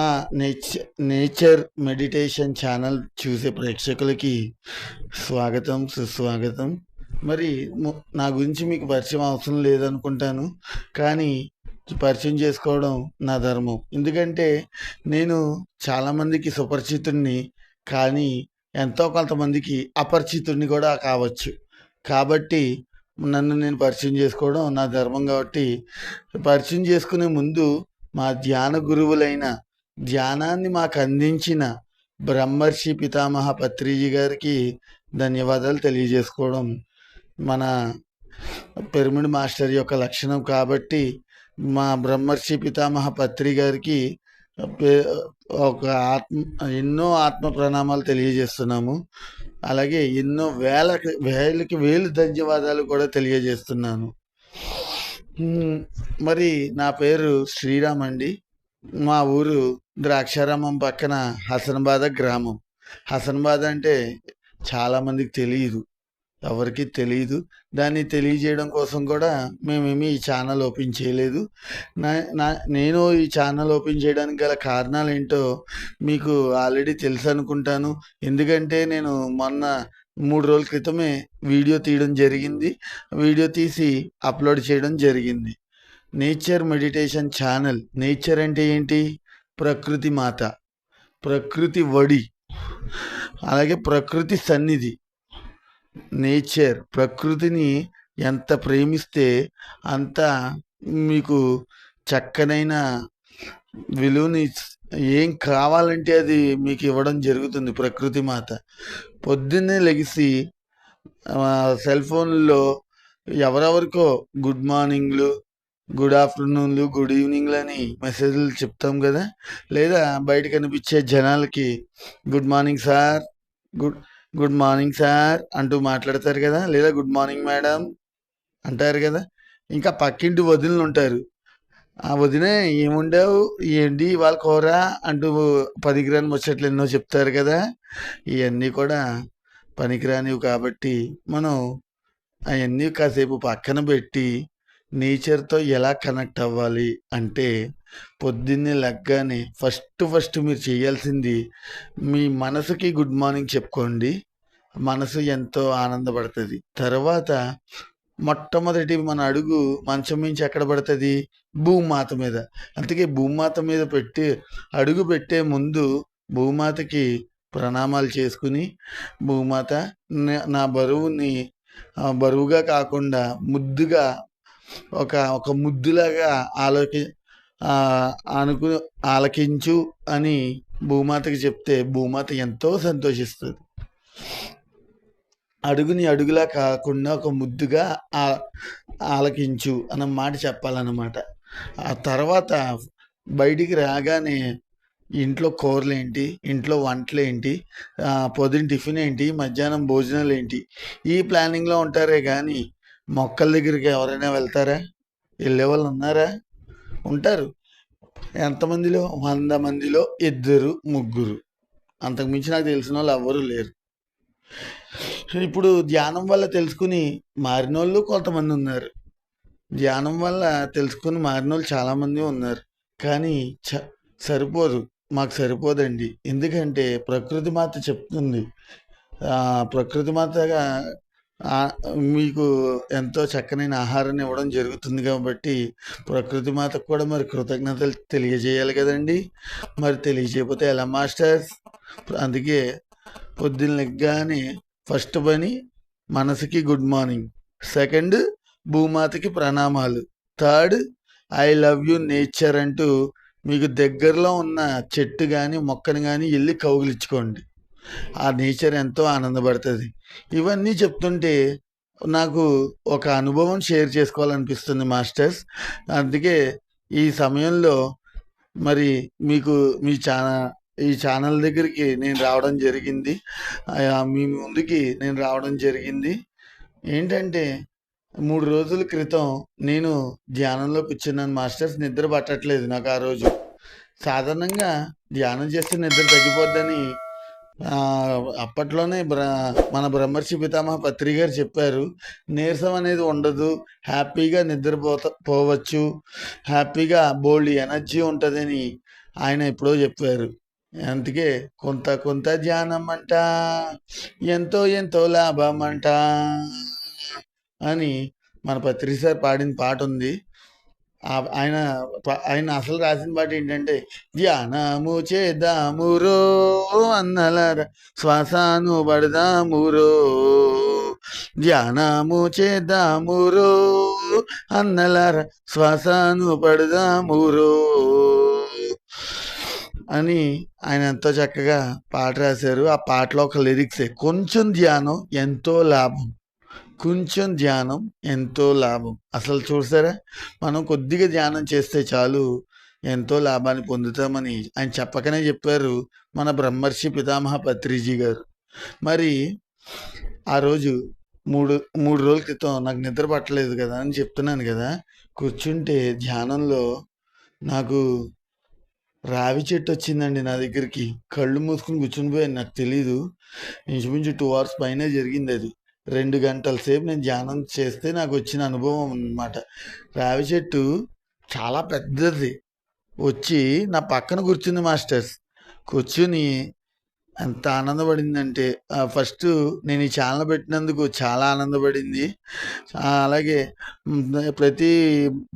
మా nature nature meditation channel చూసే ప్రేక్షకులకి స్వాగతం సుస్వాగతం. మరి నా గురించి మీకు పరిచయం అవసరం లేదనుకుంటాను కానీ పరిచయం చేసుకోవడం నా ధర్మం. ఎందుకంటే నేను చాలామందికి సుపరిచితుడిని కానీ ఎంతో కొంతమందికి అపరిచితుడిని కూడా కావచ్చు. కాబట్టి నన్ను నేను పరిచయం చేసుకోవడం నా ధర్మం కాబట్టి పరిచయం చేసుకునే ముందు మా ధ్యాన గురువులైన ధ్యానాన్ని మాకు అందించిన బ్రహ్మర్షి పితామహ పత్రిజీ గారికి ధన్యవాదాలు తెలియజేసుకోవడం మన పిరమిడ్ మాస్టర్ యొక్క లక్షణం కాబట్టి మా బ్రహ్మర్షి పితామహ పత్రి గారికి ఒక ఆత్మ ఎన్నో ఆత్మ ప్రణామాలు తెలియజేస్తున్నాము. అలాగే ఎన్నో వేల వేలకి వేలు ధన్యవాదాలు కూడా తెలియజేస్తున్నాను. మరి నా పేరు శ్రీరామ్ అండి. మా ఊరు ద్రాక్షారామం పక్కన హసన్బాద గ్రామం. హసన్బాద్ అంటే చాలామందికి తెలియదు ఎవరికి తెలియదు దాన్ని తెలియజేయడం కోసం కూడా మేమేమి ఈ ఛానల్ ఓపెన్ చేయలేదు. నా నా నేను ఈ ఛానల్ ఓపెన్ చేయడానికి గల కారణాలు ఏంటో మీకు ఆల్రెడీ తెలుసు అనుకుంటాను. ఎందుకంటే నేను మొన్న మూడు రోజుల క్రితమే వీడియో తీయడం జరిగింది. వీడియో తీసి అప్లోడ్ చేయడం జరిగింది. Nature meditation channel. నేచర్ అంటే ఏంటి? ప్రకృతి మాత ప్రకృతి వడి అలాగే ప్రకృతి సన్నిధి నేచర్. ప్రకృతిని ఎంత ప్రేమిస్తే అంత మీకు చక్కనైన విలువని ఏం కావాలంటే అది మీకు ఇవ్వడం జరుగుతుంది ప్రకృతి మాత. పొద్దున్నే లెగిసి సెల్ ఫోన్లో ఎవరెవరికో గుడ్ మార్నింగ్లు గుడ్ ఆఫ్టర్నూన్లు గుడ్ ఈవినింగ్లు అని మెసేజ్లు చెప్తాం కదా. లేదా బయట కనిపించే జనాలకి good morning sir good good morning sir అంటూ మాట్లాడతారు కదా. లేదా గుడ్ మార్నింగ్ మేడం అంటారు కదా. ఇంకా పక్కింటి వదినలు ఉంటారు. ఆ వదిన ఏముండవు? ఏంటి వాళ్ళ కూర అంటూ పనికిరాని ముచ్చట్లు ఎన్నో చెప్తారు కదా. ఇవన్నీ కూడా పనికిరానివి కాబట్టి మనం అవన్నీ కాసేపు పక్కన పెట్టి నేచర్తో ఎలా కనెక్ట్ అవ్వాలి అంటే పొద్దున్నే లెగ్గానే ఫస్ట్ ఫస్ట్ మీరు చేయాల్సింది మీ మనసుకి గుడ్ మార్నింగ్ చెప్పుకోండి. మనసు ఎంతో ఆనందపడుతుంది. తర్వాత మొట్టమొదటి మన అడుగు మంచం నుంచి ఎక్కడ పడుతుంది? భూమాత మీద. అందుకే భూమాత మీద పెట్టి అడుగు పెట్టే ముందు భూమాతకి ప్రణామాలు చేసుకుని భూమాత నా బరువుని బరువుగా కాకుండా ముద్దుగా ఒక ఒక ముద్దులాగా ఆలోకి అనుకు ఆలకించు అని భూమాతకి చెప్తే భూమాత ఎంతో సంతోషిస్తుంది. అడుగుని అడుగులా కాకుండా ఒక ముద్దుగా ఆలకించు అన్న మాట చెప్పాలన్నమాట. ఆ తర్వాత బయటికి రాగానే ఇంట్లో కూరలు ఏంటి ఇంట్లో వంటలు ఏంటి పొద్దున పొద్దున్న టిఫిన్ ఏంటి మధ్యాహ్నం భోజనాలు ఏంటి ఈ ప్లానింగ్లో ఉంటారే కానీ మొక్కల దగ్గరికి ఎవరైనా వెళ్తారా? వెళ్ళే వాళ్ళు ఉన్నారా? ఉంటారు. ఎంతమందిలో? వంద మందిలో ఇద్దరు ముగ్గురు. అంతకుమించి నాకు తెలిసిన వాళ్ళు ఎవరు లేరు. ఇప్పుడు ధ్యానం వల్ల తెలుసుకుని మారిన వాళ్ళు కొంతమంది ఉన్నారు. ధ్యానం వల్ల తెలుసుకుని మారిన వాళ్ళు చాలామంది ఉన్నారు. కానీ చ సరిపోదు. మాకు సరిపోదండి. ఎందుకంటే ప్రకృతి మాత చెప్తుంది. ప్రకృతి మాతగా మీకు ఎంతో చక్కనైన ఆహారాన్ని ఇవ్వడం జరుగుతుంది కాబట్టి ప్రకృతి మాతకు కూడా మరి కృతజ్ఞతలు తెలియజేయాలి కదండి. మరి తెలియజేయకపోతే ఎలా మాస్టర్స్? అందుకే పొద్దున్నగానే ఫస్ట్ పని మనసుకి గుడ్ మార్నింగ్. సెకండ్ భూమాతకి ప్రణామాలు. Third I love you nature అంటూ మీకు దగ్గరలో ఉన్న చెట్టు కానీ మొక్కను కానీ వెళ్ళి కౌగిలించుకోండి. ఆ నేచర్ ఎంతో ఆనందపడుతుంది. ఇవన్నీ చెప్తుంటే నాకు ఒక అనుభవం షేర్ చేసుకోవాలనిపిస్తుంది మాస్టర్స్. అందుకే ఈ సమయంలో మరి మీకు మీ ఛానా ఈ ఛానల్ దగ్గరికి నేను రావడం జరిగింది. మీ ముందుకి నేను రావడం జరిగింది. ఏంటంటే మూడు రోజుల క్రితం నేను ధ్యానంలో కూర్చున్నాను మాస్టర్స్. నిద్ర పట్టట్లేదు నాకు ఆ రోజు. సాధారణంగా ధ్యానం చేస్తే నిద్ర తగ్గిపోద్దని అప్పట్లోనే బ్ర మన బ్రహ్మర్షి పితామహ పత్రి గారు చెప్పారు నీరసం అనేది ఉండదు హ్యాపీగా నిద్రపోత పోవచ్చు హ్యాపీగా బోల్డ్ ఎనర్జీ ఉంటుందని ఆయన ఎప్పుడో చెప్పారు. అందుకే కొంత కొంత ధ్యానం అంట ఎంతో ఎంతో లాభం అంట అని మన పత్రి సార్ పాడిన పాట ఉంది. ఆయన ప- ఆయన అసలు రాసిన పాట ఏంటంటే ధ్యానము చేద్దామురో అన్నలార శ్వాసను పడదామురో ధ్యానము చేద్దామురో అన్నలర శ్వాసను పడదామురో అని ఆయన ఎంతో చక్కగా పాట రాశారు. ఆ పాటలో ఒక లిరిక్సే కొంచెం ధ్యానం ఎంతో లాభం. కొంచెం ధ్యానం ఎంతో లాభం. అసలు చూసారా? మనం కొద్దిగా ధ్యానం చేస్తే చాలు ఎంతో లాభాన్ని పొందుతామని ఆయన చెప్పకనే చెప్పారు మన బ్రహ్మర్షి పితామహ పత్రిజీ గారు. మరి ఆ రోజు మూడు మూడు రోజుల క్రితం నాకు నిద్ర పట్టలేదు కదా అని చెప్తున్నాను కదా కూర్చుంటే ధ్యానంలో నాకు రావి చెట్టు వచ్చిందండి నా దగ్గరికి. కళ్ళు మూసుకుని కూర్చుని పోయాను నాకు తెలీదు. ఇంచుమించు టూ అవర్స్ పైన జరిగింది అది. రెండు గంటల సేపు నేను ధ్యానం చేస్తే నాకు వచ్చిన అనుభవం అన్నమాట. రావి చెట్టు చాలా పెద్దది. వచ్చి నా పక్కన కూర్చుంది మాస్టర్స్. కూర్చుని ఎంత ఆనందపడిందంటే ఫస్ట్ నేను ఈ ఛానల్ పెట్టినందుకు చాలా ఆనందపడింది. అలాగే ప్రతి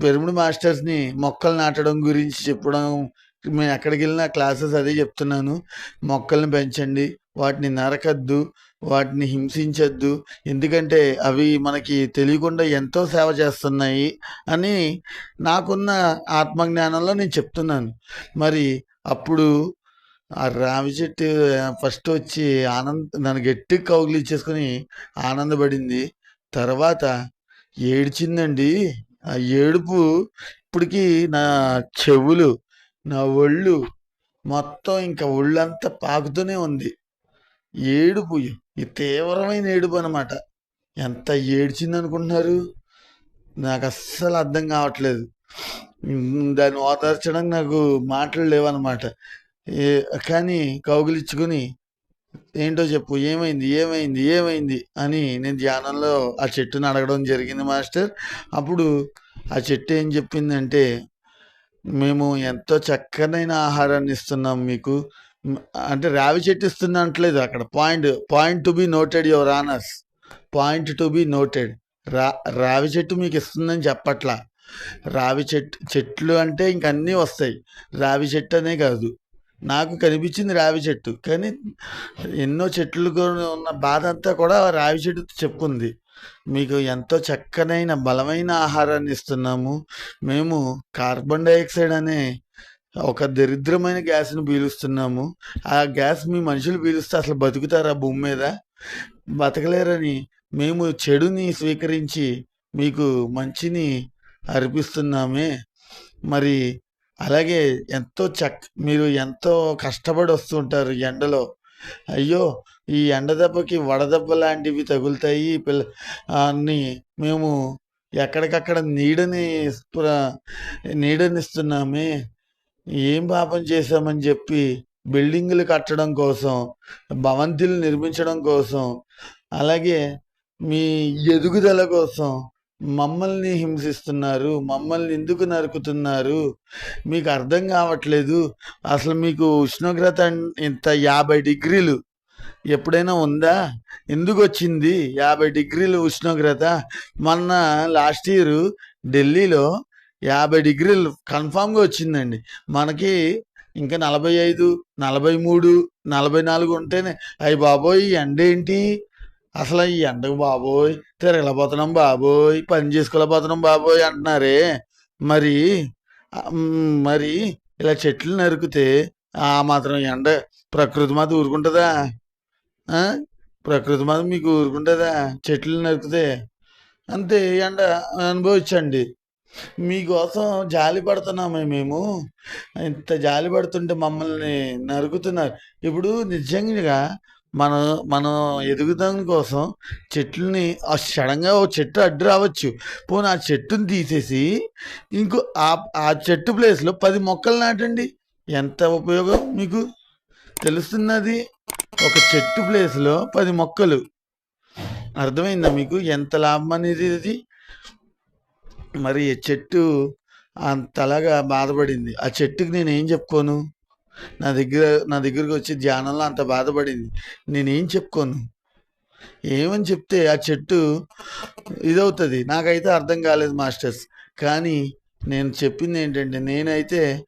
పెరుముడు మాస్టర్స్ని మొక్కలు నాటడం గురించి చెప్పడం మేము ఎక్కడికి వెళ్ళిన క్లాసెస్ అదే చెప్తున్నాను. మొక్కల్ని పెంచండి వాటిని నరకద్దు వాటిని హింసించద్దు. ఎందుకంటే అవి మనకి తెలియకుండా ఎంతో సేవ చేస్తున్నాయి అని నాకున్న ఆత్మజ్ఞానంలో నేను చెప్తున్నాను. మరి అప్పుడు ఆ రావి చెట్టు ఫస్ట్ వచ్చి ఆనంద నన్ను గట్టి కౌగులు ఇచ్చేసుకుని ఆనందపడింది. తర్వాత ఏడ్చిందండి. ఆ ఏడుపు ఇప్పటికీ నా చెవులు నా ఒళ్ళు మొత్తం ఇంకా ఒళ్ళంతా పాకుతూనే ఉంది. ఏడుపు ఈ తీవ్రమైన ఏడుపు అనమాట ఎంత ఏడ్చింది అనుకుంటున్నారు నాకు అస్సలు అర్థం కావట్లేదు. దాన్ని ఓదార్చడానికి నాకు మాటలు లేవన్నమాట. కానీ కౌగిలిచ్చుకుని ఏంటో చెప్పు ఏమైంది ఏమైంది ఏమైంది? అని నేను ధ్యానంలో ఆ చెట్టుని అడగడం జరిగింది మాస్టర్. అప్పుడు ఆ చెట్టు ఏం చెప్పిందంటే మేము ఎంతో చక్కనైన ఆహారాన్ని ఇస్తున్నాం మీకు. అంటే రావి చెట్టు ఇస్తుంది అంటలేదు అక్కడ. Point point to be noted your honours point to be noted రా రావి చెట్టు మీకు ఇస్తుందని చెప్పట్లా. రావి చెట్టు చెట్లు అంటే ఇంక అన్నీ వస్తాయి. రావి చెట్టు అనే కాదు. నాకు కనిపించింది రావి చెట్టు. కానీ ఎన్నో చెట్లు ఉన్న బాధ అంతా కూడా రావి చెట్టు చెప్పుకుంది. మీకు ఎంతో చక్కనైన బలమైన ఆహారాన్ని ఇస్తున్నాము. మేము కార్బన్ డైఆక్సైడ్ అనే ఒక దరిద్రమైన గ్యాస్ని పీలుస్తున్నాము. ఆ గ్యాస్ మీ మనుషులు పీలుస్తే అసలు బతుకుతారా భూమి మీద? బతకలేరని మేము చెడుని స్వీకరించి మీకు మంచిని అర్పిస్తున్నామే. మరి అలాగే ఎంతో చక్ మీరు ఎంతో కష్టపడి వస్తుంటారు ఎండలో. అయ్యో ఈ ఎండ దెబ్బకి వడదెబ్బ లాంటివి తగులుతాయి. పిల్ల అన్ని మేము ఎక్కడికక్కడ నీడని నీడనిస్తున్నామే. ఏం పాపం చేశామని చెప్పి బిల్డింగులు కట్టడం కోసం భవంతులు నిర్మించడం కోసం అలాగే మీ ఎదుగుదల కోసం మమ్మల్ని హింసిస్తున్నారు మమ్మల్ని ఎందుకు నరుకుతున్నారు? మీకు అర్థం కావట్లేదు. అసలు మీకు ఉష్ణోగ్రత ఇంత యాభై డిగ్రీలు ఎప్పుడైనా ఉందా? ఎందుకు వచ్చింది? యాభై డిగ్రీలు ఉష్ణోగ్రత? మొన్న లాస్ట్ ఇయర్ ఢిల్లీలో యాభై డిగ్రీలు కన్ఫామ్గా వచ్చిందండి. మనకి ఇంకా నలభై ఐదు నలభై మూడు నలభై నాలుగు ఉంటేనే అయ్యి బాబోయ్ ఈ ఎండ ఏంటి? అసలు ఈ ఎండకు బాబోయ్ తిరగలేకపోతున్నాం బాబోయ్ పని చేసుకోలేకపోతున్నాం బాబోయ్ అంటున్నారే. మరి మరి ఇలా చెట్లు నరికితే ఆ మాత్రం ఎండ ప్రకృతి మాత ఊరుకుంటుందా? ప్రకృతి మాత మీకు ఊరుకుంటుందా? చెట్లు నరికితే అంతే ఎండ అనుభవించండి. మీకోసం జాలి పడుతున్నామే మేము. ఇంత జాలి పడుతుంటే మమ్మల్ని నరుకుతున్నారు. ఇప్పుడు నిజంగా మన మనం ఎదుగుదాం కోసం చెట్లని ఆ సడన్గా ఓ చెట్టు అడ్డు రావచ్చు. పోనీ ఆ చెట్టుని తీసేసి ఇంకో ఆ ఆ చెట్టు ప్లేస్లో పది మొక్కలు నాటండి. ఎంత ఉపయోగం మీకు? తెలుస్తున్నది. ఒక చెట్టు ప్లేస్లో పది మొక్కలు. అర్థమైందా మీకు? ఎంత లాభం అనేది ఇది? మరి చెట్టు అంతలాగా బాధపడింది. ఆ చెట్టుకి నేను ఏం చెప్పుకోను? నా దగ్గర నా దగ్గరికి వచ్చి ధ్యానంలో అంత బాధపడింది. నేనేం చెప్పుకోను? ఏమని చెప్తే ఆ చెట్టు ఇదవుతుంది? నాకైతే అర్థం కాలేదు మాస్టర్స్. కానీ నేను చెప్పింది ఏంటంటే నేనైతే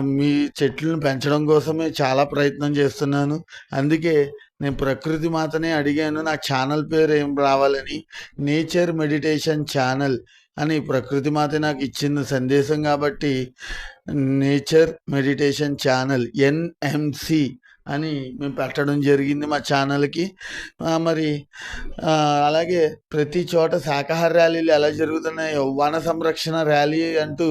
మీ చెట్లను పెంచడం కోసమే చాలా ప్రయత్నం చేస్తున్నాను. అందుకే నేను ప్రకృతి మాతనే అడిగాను. నా ఛానల్ పేరు ఏం రావాలని? Nature meditation channel. అని ప్రకృతి మాత నాకు ఇచ్చిన సందేశం కాబట్టి నేచర్ మెడిటేషన్ ఛానల్ ఎన్ఎంసి అని మేము పెట్టడం జరిగింది మా ఛానల్కి. మరి అలాగే ప్రతి చోట శాకాహార ర్యాలీలు ఎలా జరుగుతున్నాయో వన సంరక్షణ ర్యాలీ అంటూ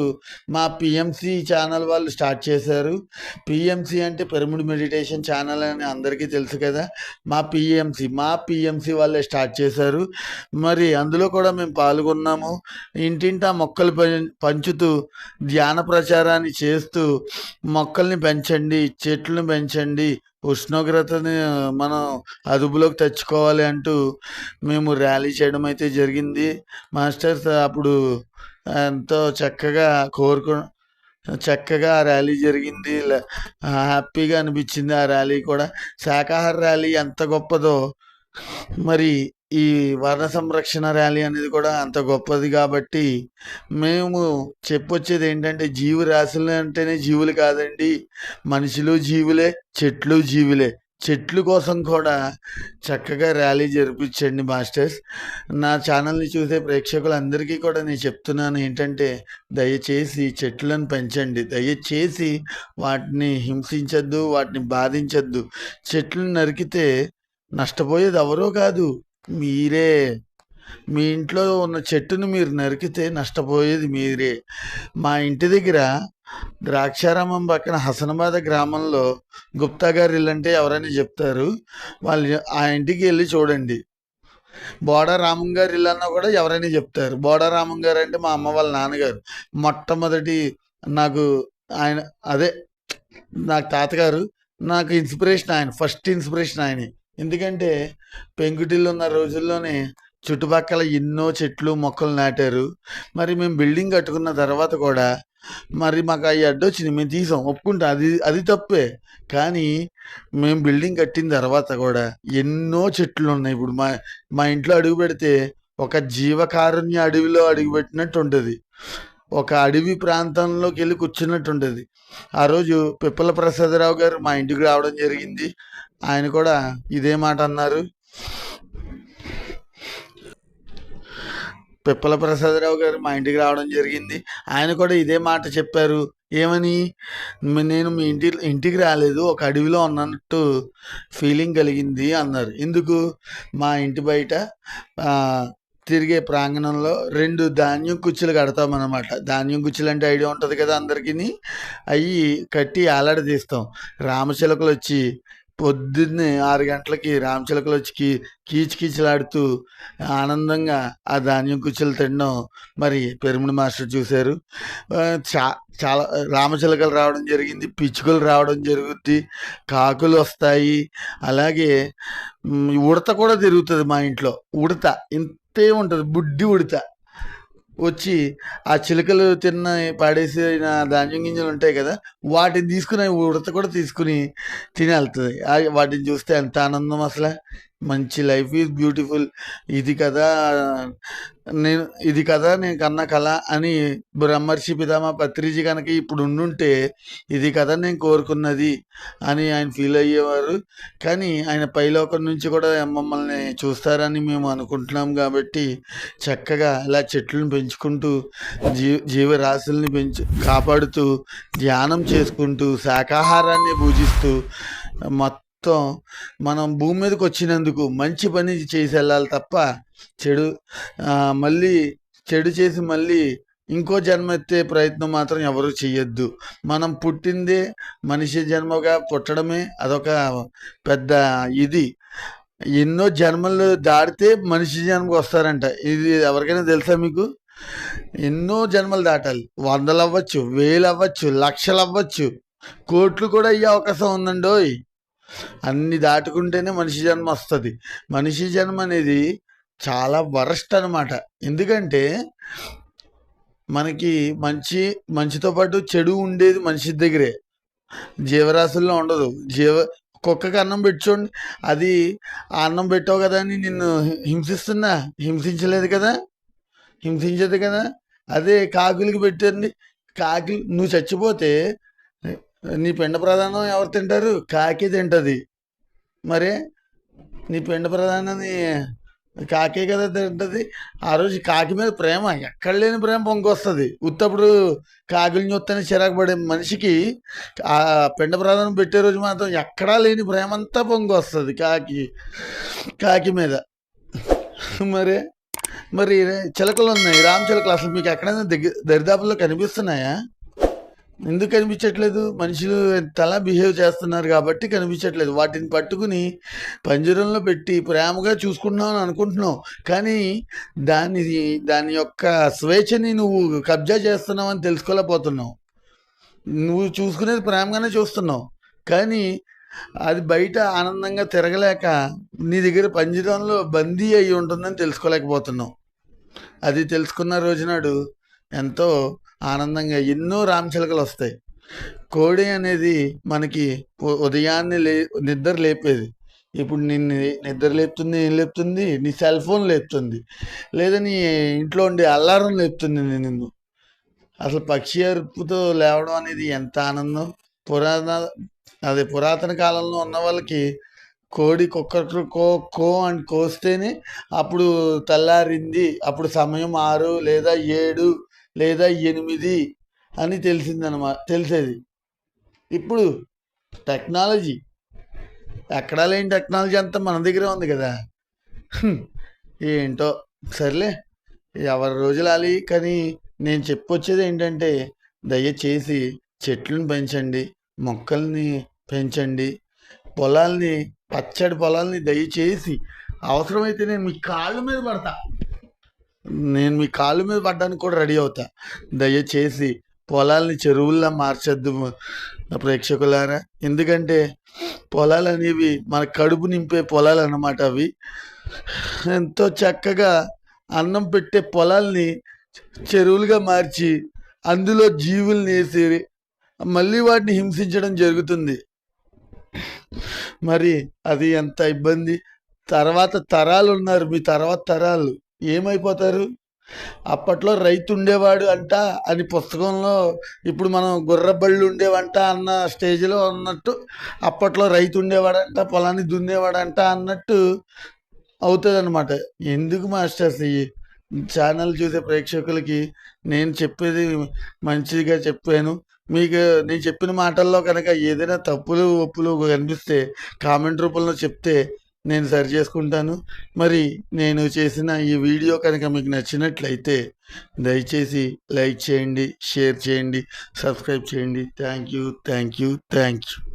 మా పిఎంసి ఛానల్ వాళ్ళు స్టార్ట్ చేశారు. పిఎంసి అంటే పిరమిడ్ మెడిటేషన్ ఛానల్ అని అందరికీ తెలుసు కదా. మా పిఎంసి మా పిఎంసి వాళ్ళే స్టార్ట్ చేశారు. మరి అందులో కూడా మేము పాల్గొన్నాము. ఇంటింటా మొక్కలు పంచుతూ ధ్యాన ప్రచారాన్ని చేస్తూ మొక్కల్ని పెంచండి చెట్లను పెంచండి ఉష్ణోగ్రతని మనం అదుపులోకి తెచ్చుకోవాలి అంటూ మేము ర్యాలీ చేయడం అయితే జరిగింది. మాస్టర్స్ అప్పుడు ఎంతో చక్కగా కోరుకు చక్కగా ఆ ర్యాలీ జరిగింది. హ్యాపీగా అనిపించింది ఆ ర్యాలీ కూడా. శాకాహార ర్యాలీ ఎంత గొప్పదో మరి ఈ వర్ణ సంరక్షణ ర్యాలీ అనేది కూడా అంత గొప్పది కాబట్టి మేము చెప్పొచ్చేది ఏంటంటే జీవరాశులు అంటేనే జీవులు కాదండి. మనుషులు జీవులే చెట్లు జీవులే. చెట్లు కోసం కూడా చక్కగా ర్యాలీ జరిపించండి మాస్టర్స్. నా ఛానల్ని చూసే ప్రేక్షకులందరికీ కూడా నేను చెప్తున్నాను ఏంటంటే దయచేసి చెట్లను పెంచండి. దయచేసి వాటిని హింసించద్దు వాటిని బాధించద్దు. చెట్లు నరికితే నష్టపోయేది ఎవరో కాదు. మీరే. మీ ఇంట్లో ఉన్న చెట్టును మీరు నరికితే నష్టపోయేది మీరే. మా ఇంటి దగ్గర ద్రాక్షారామం పక్కన హసనాబాద్ గ్రామంలో గుప్తా గారు ఇల్లు అంటే ఎవరైనా చెప్తారు? వాళ్ళు ఆ ఇంటికి వెళ్ళి చూడండి. బోడా రామం గారు ఇల్లు అన్నా కూడా ఎవరైనా చెప్తారు. బోడా రామం గారు అంటే మా అమ్మ వాళ్ళ నాన్నగారు. మొట్టమొదటి నాకు ఆయన అదే నాకు తాతగారు. నాకు ఇన్స్పిరేషన్ ఆయన ఫస్ట్ ఇన్స్పిరేషన్ ఆయనే. ఎందుకంటే పెంకుటిల్లు ఉన్న రోజుల్లోనే చుట్టుపక్కల ఎన్నో చెట్లు మొక్కలు నాటారు. మరి మేము బిల్డింగ్ కట్టుకున్న తర్వాత కూడా మరి మాకు అవి అడ్డొచ్చింది మేము తీసాం. ఒప్పుకుంటాం. అది అది తప్పే. కానీ మేము బిల్డింగ్ కట్టిన తర్వాత కూడా ఎన్నో చెట్లు ఉన్నాయి ఇప్పుడు మా మా ఇంట్లో అడుగు పెడితే ఒక జీవకారుణ్య అడవిలో అడుగుపెట్టినట్టు ఉంటుంది. ఒక అడవి ప్రాంతంలోకి వెళ్ళి కూర్చున్నట్టు ఉంటుంది. ఆ రోజు పిప్పల ప్రసాదరావు గారు మా ఇంటికి రావడం జరిగింది. ఆయన కూడా ఇదే మాట అన్నారు. పిప్పల ప్రసాదరావు గారు మా ఇంటికి రావడం జరిగింది. ఆయన కూడా ఇదే మాట చెప్పారు. ఏమని? నేను మీ ఇంటి ఇంటికి రాలేదు ఒక అడవిలో ఉన్నట్టు ఫీలింగ్ కలిగింది అన్నారు. ఎందుకు? మా ఇంటి బయట తిరిగే ప్రాంగణంలో రెండు ధాన్యం కుచ్చులు కడతామన్నమాట. ధాన్యం కుచ్చులు అంటే ఐడియా ఉంటుంది కదా అందరికీ అవి కట్టి ఆలాడదీస్తాం రామచిలకలు వచ్చి పొద్దున్నే ఆరు గంటలకి రామచిలకలు వచ్చి కీ కీచుకీచులాడుతూ ఆనందంగా ఆ ధాన్యం కుచ్చులు తినడం మరి పెరుముడి మాస్టర్ చూశారు. చా చాలా రామచిలకలు రావడం జరిగింది పిచ్చుకలు రావడం జరుగుద్ది కాకులు వస్తాయి అలాగే ఉడత కూడా తిరుగుతుంది మా ఇంట్లో. ఉడత ఇంతే ఉంటుంది బుడ్డి ఉడత. వచ్చి ఆ చిలుకలు తిన్న పాడేసిన ధాన్యం గింజలు ఉంటాయి కదా వాటిని తీసుకుని ఉడత కూడా తీసుకుని తిని వెళ్తుంది వాటిని చూస్తే ఎంత ఆనందం అసలు. మంచి లైఫ్ ఈజ్ బ్యూటిఫుల్. ఇది కదా నేను ఇది కదా నేను కన్న కళ అని బ్రహ్మర్షి పితామ పత్రిజీ కనుక ఇప్పుడు ఉండుంటే ఇది కదా నేను కోరుకున్నది అని ఆయన ఫీల్ అయ్యేవారు. కానీ ఆయన పైలోకం నుంచి కూడా మమ్మల్ని చూస్తారని మేము అనుకుంటున్నాం కాబట్టి చక్కగా ఇలా చెట్లను పెంచుకుంటూ జీ జీవరాశుల్ని పెంచు కాపాడుతూ ధ్యానం చేసుకుంటూ శాకాహారాన్ని పూజిస్తూ మొత్తం మొత్తం మనం భూమి మీదకి వచ్చినందుకు మంచి పని చేసి వెళ్ళాలి తప్ప చెడు మళ్ళీ చెడు చేసి మళ్ళీ ఇంకో జన్మ ఎత్తే ప్రయత్నం మాత్రం ఎవరు చెయ్యొద్దు. మనం పుట్టిందే మనిషి జన్మగా పుట్టడమే అదొక పెద్ద ఇది. ఎన్నో జన్మలు దాటితే మనిషి జన్మకు వస్తారంట. ఇది ఎవరికైనా తెలుసా మీకు? ఎన్నో జన్మలు దాటాలి. వందలు అవ్వచ్చు వేలు అవ్వచ్చు లక్షలు అవ్వచ్చు కోట్లు కూడా అయ్యే అవకాశం ఉందండోయ్. అన్ని దాటుకుంటేనే మనిషి జన్మ వస్తుంది. మనిషి జన్మ అనేది చాలా వరస్ట్ అనమాట ఎందుకంటే మనకి మంచి మంచితో పాటు చెడు ఉండేది మనిషి దగ్గరే. జీవరాశుల్లో ఉండదు. జీవ కుక్కకి అన్నం పెట్టుకోండి అది ఆ అన్నం పెట్టావు కదా అని నిన్ను హింసిస్తుందా హింసించలేదు కదా? హింసించదు కదా? అదే కాకులకి పెట్టండి. కాకి నువ్వు చచ్చిపోతే నీ పిండ ప్రధానం ఎవరు తింటారు? కాకి తింటది. మరి నీ పిండ ప్రధానాన్ని కాకే కదా తింటది. ఆ రోజు కాకి మీద ప్రేమ ఎక్కడ లేని ప్రేమ పొంగొస్తుంది. ఉత్తప్పుడు కాకులు చూస్తేనే చిరాకు పడే మనిషికి ఆ పిండ ప్రధానం పెట్టే రోజు మాత్రం ఎక్కడా లేని ప్రేమ అంతా పొంగొస్తుంది కాకి కాకి మీద. మరి మరి చిలకలు ఉన్నాయి. రామ్ చిలకలు అసలు మీకు ఎక్కడైనా దగ్గర దరిదాపుల్లో కనిపిస్తున్నాయా? ఎందుకు కనిపించట్లేదు? మనుషులు తలా బిహేవ్ చేస్తున్నారు కాబట్టి కనిపించట్లేదు. వాటిని పట్టుకుని పంజరంలో పెట్టి ప్రేమగా చూసుకుంటున్నావు అని అనుకుంటున్నావు. కానీ దాని దాని యొక్క స్వేచ్ఛని నువ్వు కబ్జా చేస్తున్నావు అని తెలుసుకోలేకపోతున్నావు. నువ్వు చూసుకునేది ప్రేమగానే చూస్తున్నావు. కానీ అది బయట ఆనందంగా తిరగలేక నీ దగ్గర పంజరంలో బందీ అయి ఉంటుందని తెలుసుకోలేకపోతున్నావు. అది తెలుసుకున్న రోజునాడు ఎంతో ఆనందంగా ఎన్నో రామచిలకలు వస్తాయి. కోడి అనేది మనకి ఉదయాన్నే లే నిద్ర లేపేది. ఇప్పుడు నిన్ను నిద్ర లేపుతుంది ఏం లేపుతుంది? నీ సెల్ ఫోన్ లేపుతుంది. లేదా నీ ఇంట్లో ఉండే అల్లారం లేపుతుంది నిన్ను. అసలు పక్షి అరుపుతో లేవడం అనేది ఎంత ఆనందం. పురాతన అదే పురాతన కాలంలో ఉన్న వాళ్ళకి కోడి కుక్కకు కో కో అని కోస్తేనే అప్పుడు తెల్లారింది. అప్పుడు సమయం ఆరు లేదా ఏడు లేదా ఎనిమిది అని తెలిసిందనమాట తెలిసేది. ఇప్పుడు టెక్నాలజీ ఎక్కడా లేని టెక్నాలజీ అంతా మన దగ్గరే ఉంది కదా. ఏంటో సర్లే ఎవరి రోజులు అలి కానీ నేను చెప్పొచ్చేది ఏంటంటే దయచేసి చెట్లను పెంచండి మొక్కల్ని పెంచండి పొలాల్ని పచ్చడి పొలాల్ని దయచేసి అవసరమైతే నేను మీ కాళ్ళ మీద పడతా. నేను మీ కాళ్ళ మీద పడ్డానికి కూడా రెడీ అవుతా. దయచేసి పొలాల్ని చెరువుల్లా మార్చద్దు ప్రేక్షకులారా. ఎందుకంటే పొలాలు అనేవి మన కడుపు నింపే పొలాలు అన్నమాట అవి. ఎంతో చక్కగా అన్నం పెట్టే పొలాల్ని చెరువులుగా మార్చి అందులో జీవుల్ని వేసి మళ్ళీ వాటిని హింసించడం జరుగుతుంది. మరి అది ఎంత ఇబ్బంది? తర్వాత తరాలు ఉన్నారు మీ తర్వాత తరాలు. ఏమైపోతారు? అప్పట్లో రైతు ఉండేవాడు అంట అని పుస్తకంలో ఇప్పుడు మనం గుర్రబళ్ళు ఉండేవంట అన్న స్టేజ్లో ఉన్నట్టు అప్పట్లో రైతు ఉండేవాడంట పొలాన్ని దున్నేవాడంట అన్నట్టు అవుతుంది అనమాట ఎందుకు మాస్టర్స్ ఈ ఛానల్ చూసే ప్రేక్షకులకి నేను చెప్పేది మంచిగా చెప్పాను. మీకు నేను చెప్పిన మాటల్లో కనుక ఏదైనా తప్పులు ఒప్పులు కనిపిస్తే కామెంట్ రూపంలో చెప్తే నేను సరి చేసుకుంటాను. మరి నేను చేసిన ఈ వీడియో కనుక మీకు నచ్చినట్లయితే దయచేసి లైక్ చేయండి షేర్ చేయండి సబ్స్క్రైబ్ చేయండి. Thank you thank you thank you.